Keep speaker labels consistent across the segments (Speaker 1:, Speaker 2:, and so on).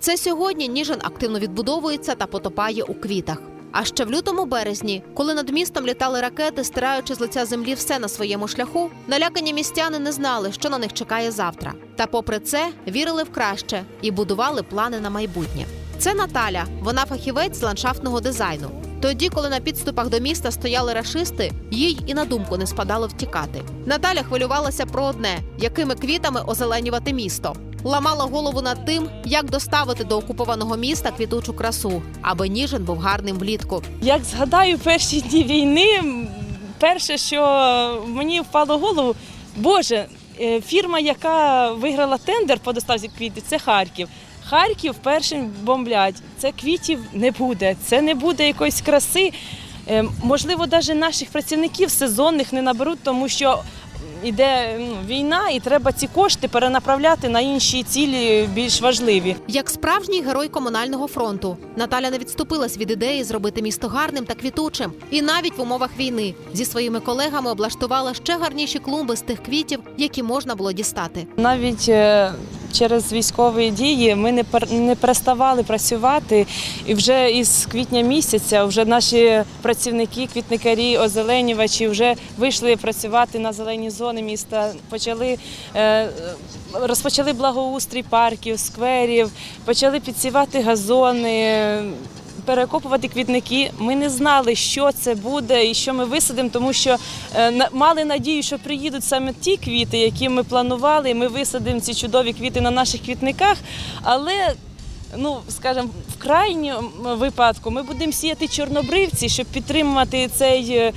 Speaker 1: Це сьогодні Ніжин активно відбудовується та потопає у квітах. А ще в лютому березні, коли над містом літали ракети, стираючи з лиця землі все на своєму шляху, налякані містяни не знали, що на них чекає завтра. Та попри це вірили в краще і будували плани на майбутнє. Це Наталя, вона фахівець з ландшафтного дизайну. Тоді, коли на підступах до міста стояли рашисти, їй і на думку не спадало втікати. Наталя хвилювалася про одне: якими квітами озеленювати місто. Ламала голову над тим, як доставити до окупованого міста квітучу красу, аби Ніжин був гарним влітку.
Speaker 2: Як згадаю перші дні війни, перше, що мені впало в голову, Боже, е, фірма, яка виграла тендер по доставці квітів, це Харків. Харків першим бомблять. Це квітів не буде, це не буде якоїсь краси. Е, Можливо, навіть наших працівників сезонних не наберуть, тому що йде ну, війна, і треба ці кошти перенаправляти на інші цілі більш важливі.
Speaker 1: Як справжній герой комунального фронту, Наталя не відступилась від ідеї зробити місто гарним та квітучим. І навіть в умовах війни зі своїми колегами облаштувала ще гарніші клумби з тих квітів, які можна було дістати.
Speaker 2: Навіть е, через військові дії ми не не переставали працювати. І вже із квітня місяця вже наші працівники, квітникарі, озеленювачі вже вийшли працювати на зелені зони міста. Почали е, розпочали благоустрій парків, скверів, почали підсівати газони. Перекопувати квітники. Ми не знали, що це буде і що ми висадимо, тому що е, мали надію, що приїдуть саме ті квіти, які ми планували. Ми висадимо ці чудові квіти на наших квітниках. Але, ну скажімо, в крайньому випадку ми будемо сіяти чорнобривці, щоб підтримувати цей е,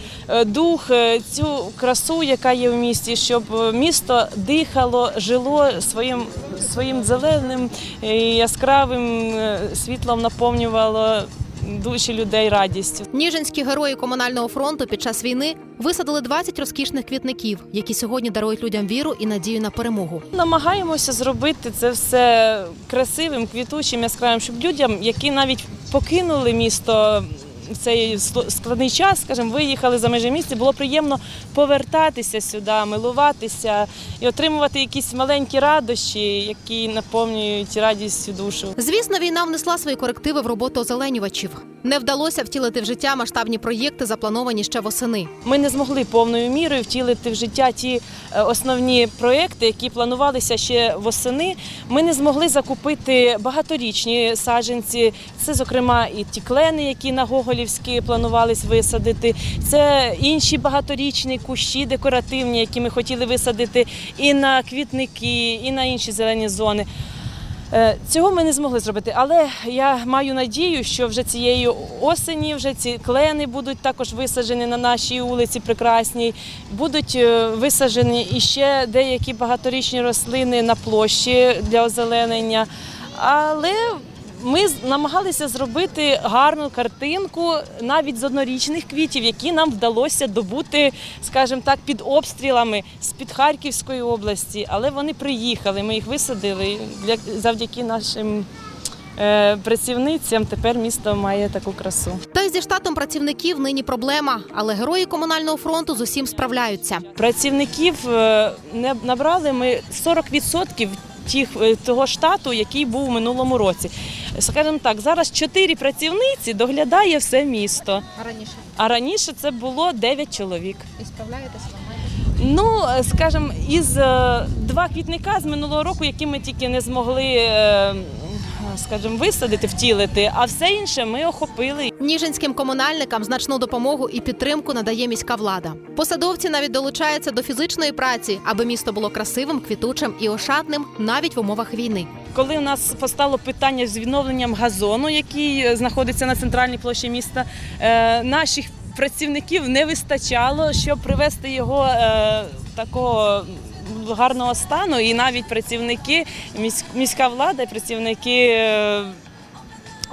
Speaker 2: дух, е, цю красу, яка є в місті, щоб місто дихало, жило своїм своїм зеленим яскравим світлом наповнювало душі людей радістю.
Speaker 1: Ніжинські герої комунального фронту під час війни висадили 20 розкішних квітників, які сьогодні дарують людям віру і надію на перемогу.
Speaker 2: Намагаємося зробити це все красивим, квітучим, яскравим, щоб людям, які навіть покинули місто цей складний час, скажімо, виїхали за межі міста, було приємно повертатися сюди, милуватися і отримувати якісь маленькі радощі, які наповнюють радістю душу.
Speaker 1: Звісно, війна внесла свої корективи в роботу озеленювачів. Не вдалося втілити в життя масштабні проєкти, заплановані ще восени.
Speaker 2: Ми не змогли повною мірою втілити в життя ті е, основні проекти, які планувалися ще восени. Ми не змогли закупити багаторічні саджанці. Це, зокрема, і ті клени, які на Гоголівській планувались висадити. Це інші багаторічні кущі декоративні, які ми хотіли висадити і на квітники, і на інші зелені зони. Е, Цього ми не змогли зробити, але я маю надію, що вже цієї осені вже ці клени будуть також висаджені на нашій вулиці прекрасній. Будуть е, висаджені іще деякі багаторічні рослини на площі для озеленення. Але ми намагалися зробити гарну картинку навіть з однорічних квітів, які нам вдалося добути, скажімо так, під обстрілами з-під Харківської області. Але вони приїхали, ми їх висадили завдяки нашим. е, Працівницям тепер місто має таку красу.
Speaker 1: Та й зі штатом працівників нині проблема, але герої комунального фронту з усім справляються.
Speaker 2: Працівників е, не набрали ми 40% тих, е, того штату, який був у минулому році. Скажімо так, зараз чотири працівниці доглядає все місто.
Speaker 1: Раніше
Speaker 2: А раніше це було дев'ять чоловік.
Speaker 1: і справляєтеся.
Speaker 2: Ну, е, скажімо, із е, два квітника з минулого року, які ми тільки не змогли, скажімо, висадити, втілити, а все інше ми охопили.
Speaker 1: Ніжинським комунальникам значну допомогу і підтримку надає міська влада. Посадовці навіть долучаються до фізичної праці, аби місто було красивим, квітучим і ошатним навіть в умовах війни.
Speaker 2: Коли у нас постало питання з відновленням газону, який е, знаходиться на центральній площі міста, е, наших працівників не вистачало, щоб привести його е, такого гарного стану. І навіть працівники, міська влада, працівники. е,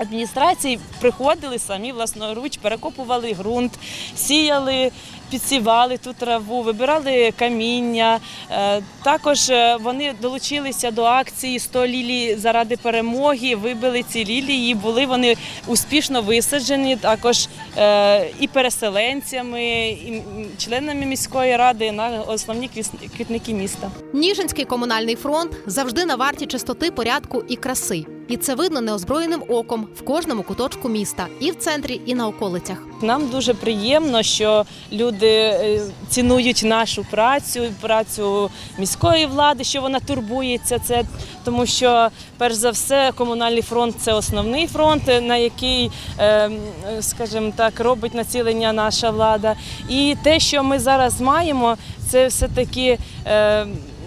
Speaker 2: Адміністрації приходили самі власноруч, перекопували ґрунт, сіяли, підсівали ту траву, вибирали каміння. Е, Також е, вони долучилися до акції «100 лілій заради перемоги. Вибили ці лілії. Були вони успішно висаджені. Також е, і переселенцями, і членами міської ради на основні квітники міста.
Speaker 1: Ніжинський комунальний фронт завжди на варті чистоти, порядку і краси. І це видно неозброєним оком в кожному куточку міста, і в центрі, і на околицях.
Speaker 2: Нам дуже приємно, що люди е, цінують нашу працю, працю міської влади, що вона турбується це, тому що перш за все комунальний фронт це основний фронт, на який, е, скажімо так, робить націлення наша влада. І те, що ми зараз маємо, це все таки.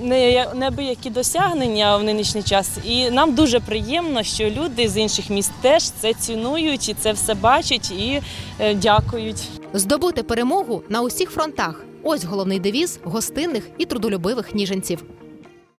Speaker 2: Не небиякі досягнення в нинішній час, і нам дуже приємно, що люди з інших міст теж це цінують і це все бачать і е, дякують.
Speaker 1: Здобути перемогу на усіх фронтах. Ось головний девіз гостинних і трудолюбивих ніженців.